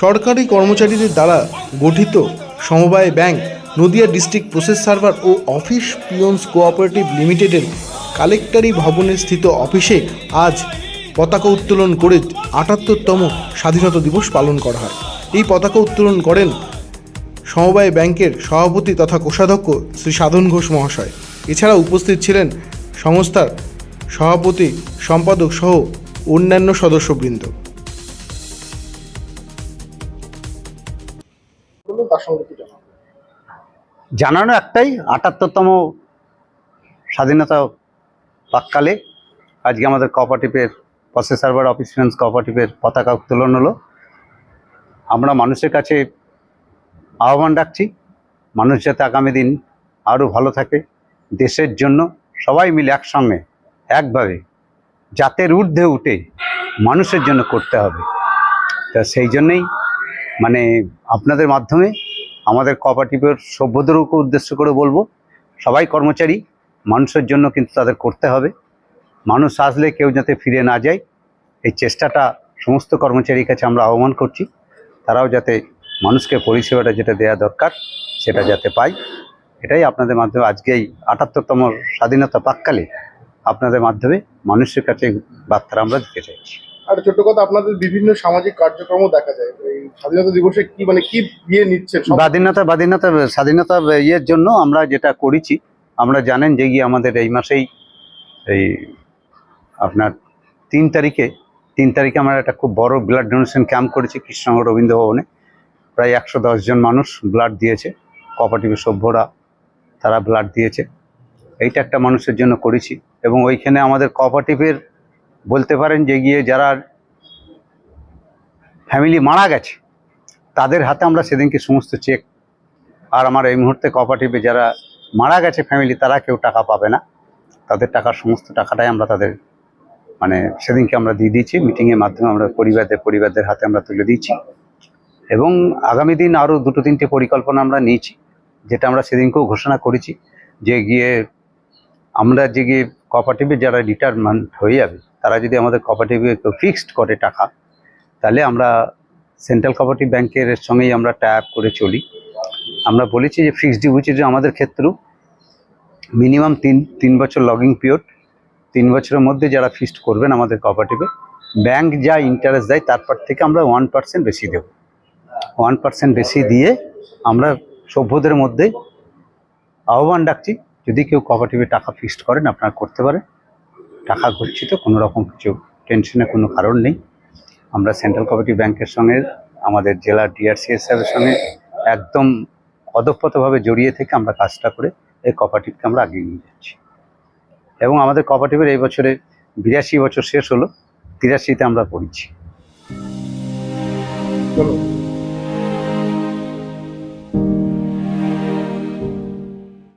সরকারি কর্মচারীদের দ্বারা গঠিত সমবায় bank, Nadia district process server ও অফিস পিয়ন্স কোঅপারেটিভ লিমিটেডের কালেক্টরি ভবনে স্থিত অফিসে আজ পতাকা উত্তোলন করে আটাত্তরতম স্বাধীনতা দিবস পালন করা হয়। এই পতাকা উত্তোলন করেন সমবায় ব্যাংকের সভাপতি তথা কোষাধ্যক্ষ শ্রী সাধন ঘোষ মহাশয়। এছাড়া উপস্থিত ছিলেন সংস্থার সভাপতি সম্পাদক সহ অন্যান্য সদস্যবৃন্দ। বলুন তার সঙ্গে কি জানানো একটাই, আটাত্তরতম স্বাধীনতা পাককালে আজকে আমাদের কোঅপারেটিভের প্রসেস সার্ভার অফিস ফিনান্স কোঅপারেটিভের পতাকা উত্তোলন হলো। আমরা মানুষের কাছে আহ্বান রাখছি, মানুষ যাতে আগামী দিন আরও ভালো থাকে, দেশের জন্য সবাই মিলে একসঙ্গে, একভাবে জাতের ঊর্ধ্বে উঠে মানুষের জন্য করতে হবে। তা সেই জন্যেই মানে আপনাদের মাধ্যমে আমাদের কোঅপারেটিভের সভ্যদেরকে উদ্দেশ্য করে বলব, সবাই কর্মচারী, মানুষের জন্য কিন্তু তাদের করতে হবে। মানুষ আসলে কেউ যাতে ফিরে না যায়, এই চেষ্টাটা সমস্ত কর্মচারীর কাছে আমরা আহ্বান করছি। তারাও যাতে মানুষকে পরিষেবাটা যেটা দেওয়া দরকার, সেটা যাতে পায়। এটাই আপনাদের মাধ্যমে আজকে এই আটাত্তরতম স্বাধীনতা পাককালে আপনাদের মাধ্যমে মানুষের কাছে এই বার্তা আমরা দিতে চাইছি। আর ছোট্ট কথা, আপনাদের বিভিন্ন সামাজিক কার্যক্রমও দেখা যায়। স্বাধীনতা দিবসে কি মানে কি ইয়ে নিচ্ছেন সব- স্বাধীনতা স্বাধীনতা স্বাধীনতা ইয়ের জন্য আমরা যেটা করেছি, আমরা জানেন যে গিয়ে আমাদের এই মাসেই এই আপনার তিন তারিখে তিন তারিখে আমরা একটা খুব বড় ব্লাড ডোনেশন ক্যাম্প করেছি কৃষ্ণনগর রবীন্দ্র ভবনে। প্রায় একশো জন মানুষ ব্লাড দিয়েছে কোঅপারেটিভের সভ্যরা তারা ব্লাড দিয়েছে। এইটা একটা মানুষের জন্য করেছি এবং ওইখানে আমাদের কোঅপারেটিভের বলতে পারেন যে গিয়ে যারা ফ্যামিলি মারা গেছে, তাদের হাতে আমরা সেদিনকে সমস্ত চেক আর আমার এই মুহূর্তে কোঅপারেটিভে যারা মারা গেছে ফ্যামিলি তারা কেউ টাকা পাবে না। তাদের টাকার সমস্ত টাকাটাই আমরা তাদের মানে সেদিনকে আমরা দিয়ে দিয়েছি। মিটিংয়ের মাধ্যমে আমরা পরিবারদের পরিবারদের হাতে আমরা তুলে দিয়েছি। এবং আগামী দিন আরও দুটো তিনটে পরিকল্পনা আমরা নিয়েছি, যেটা আমরা সেদিনকেও ঘোষণা করেছি যে গিয়ে আমরা যে কোঅপারেটিভে যারা রিটায়ারমেন্ট হয়ে যাবে, তারা যদি আমাদের কোঅপারেটিভে ফিক্সড করে টাকা, তাহলে আমরা সেন্ট্রাল কোঅপারেটিভ ব্যাংকের সঙ্গেই আমরা ট্যাপ করে চলি। আমরা বলেছি যে ফিক্সড ডিপোজিট আমাদের ক্ষেত্রেও মিনিমাম তিন তিন বছর লগিং পিরিয়ড তিন বছরের মধ্যে যারা ফিক্সড করবেন আমাদের কোঅপারেটিভে ব্যাংক যা ইন্টারেস্ট দেয় তারপর থেকে আমরা ওয়ান পার্সেন্ট বেশি দেব। ওয়ান পার্সেন্ট বেশি দিয়ে আমরা সভ্যদের মধ্যে আহ্বান রাখছি যদি কেউ কোঅপারেটিভে টাকা ফিক্সড করেন, আপনারা করতে পারেন। টাকা গচ্ছিত কোনো রকম কিছু টেনশনের কোনো কারণ নেই। আমরা সেন্ট্রাল কোঅপারেটিভ ব্যাংকের সঙ্গে, আমাদের জেলার ডিআরসিএস সাহেবের সঙ্গে একদম অদপ্রতভাবে জড়িয়ে থেকে আমরা কাজটা করে এই কোঅপারেটিভকে আমরা আগিয়ে নিয়ে যাচ্ছি। এবং আমাদের কোঅপারেটিভের এই বছরে বিরাশি বছর শেষ হলো, তিরাশিতে আমরা পড়ছি।